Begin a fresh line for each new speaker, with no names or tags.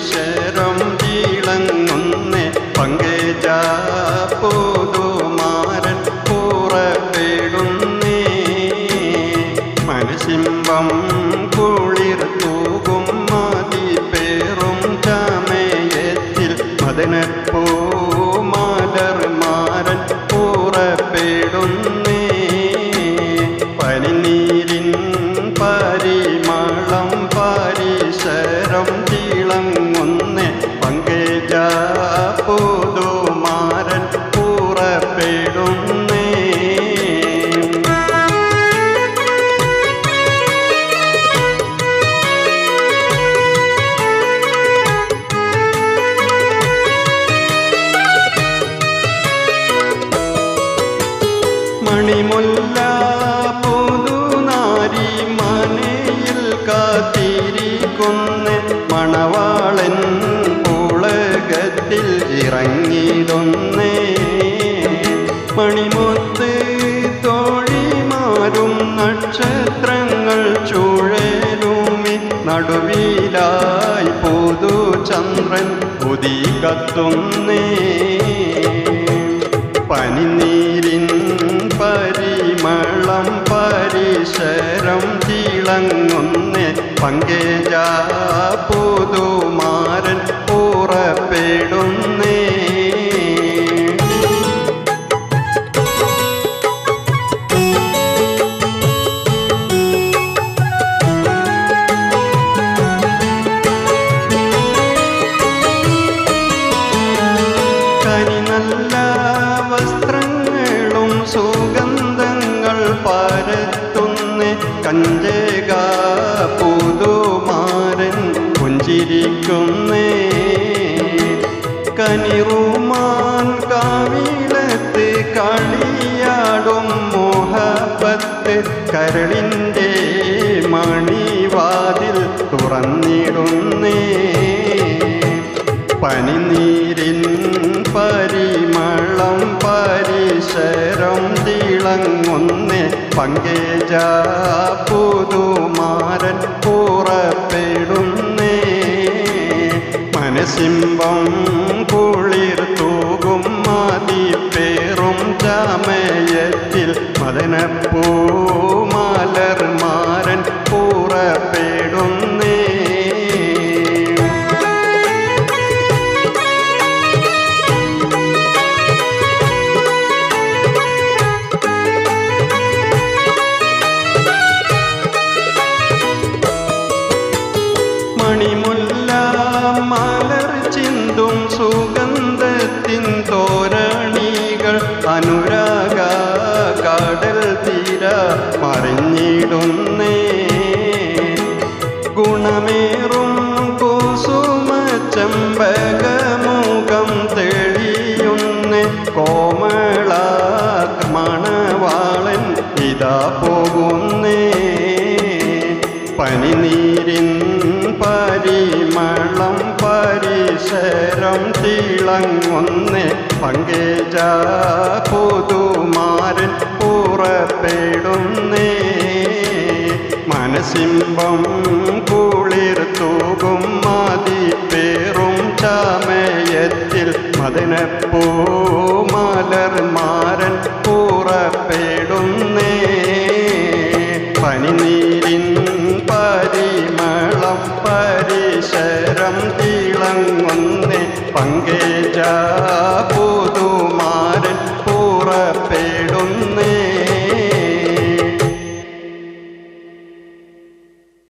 ഈശ്വരം തിളങ്ങുന്ന പങ്കജാ പോതുമാരൻ പുറപ്പെടുന്നേ മനസിംബം കുളിർ തൂകും മതി പേറും ചമയത്തിൽ. മദനപ്പോ മലർമാരൻ പുറപ്പെടുന്നേ പനിനീരിൻ പരി പരിസരം തിളങ്ങുന്നേ പങ്കേജ പുതുമാരൻ പുറപ്പെടുന്നേ. മണിമുല്ല നക്ഷത്രങ്ങൾ ചുഴലുമി നടുവിലായി പുതി ഉദികത്തുന്നേ പനിനീരിൻ പരിമളം പരിശരം തിളങ്ങുന്നേ. പങ്കേജ പരത്തുന്ന കഞ്ചക പുതുമാരൻ പുഞ്ചിരിക്കുന്നേ കനിറുമാൻ കാവിലത്ത് കളിയാടും മോഹപ്പത്ത് കരളിന്റെ മണിവാതിൽ തുറന്നിടുന്നേ. പനിനീരിൻ പങ്കേജ പുതുമാരൻ പുറപ്പെടുന്നേ. മനസിംബം കുളിർ തൂകും മതിപ്പേറും ചമയത്തിൽ മദനപ്പൂ മലർ മാരൻ സുഗന്ധത്തിൻ തോരണികൾ അനുരാഗ കടൽ തീര മറിഞ്ഞിടുന്നേ. ഗുണമേറും കുസുമ ചെമ്പകമുഖം തെളിയുന്നേ. കോമള മണവാളൻ ഇതാ പോകുന്നേ. പനിനീരിൻ പരിമളം പരിസരം തിളങ്ങുന്നേ പങ്കേജ പുതുമാരൻ പുറപ്പെടുന്നേ. മനസിംബം കുളിർ തൂകും മതിപ്പേറും ചമയത്തിൽ മതിനപ്പൂ മലർമാരൻ പുറപ്പെടുന്നേ. പനിനീരിൻ പരിമളം പരിസരം തിളങ്ങുന്നേ പങ്കേജ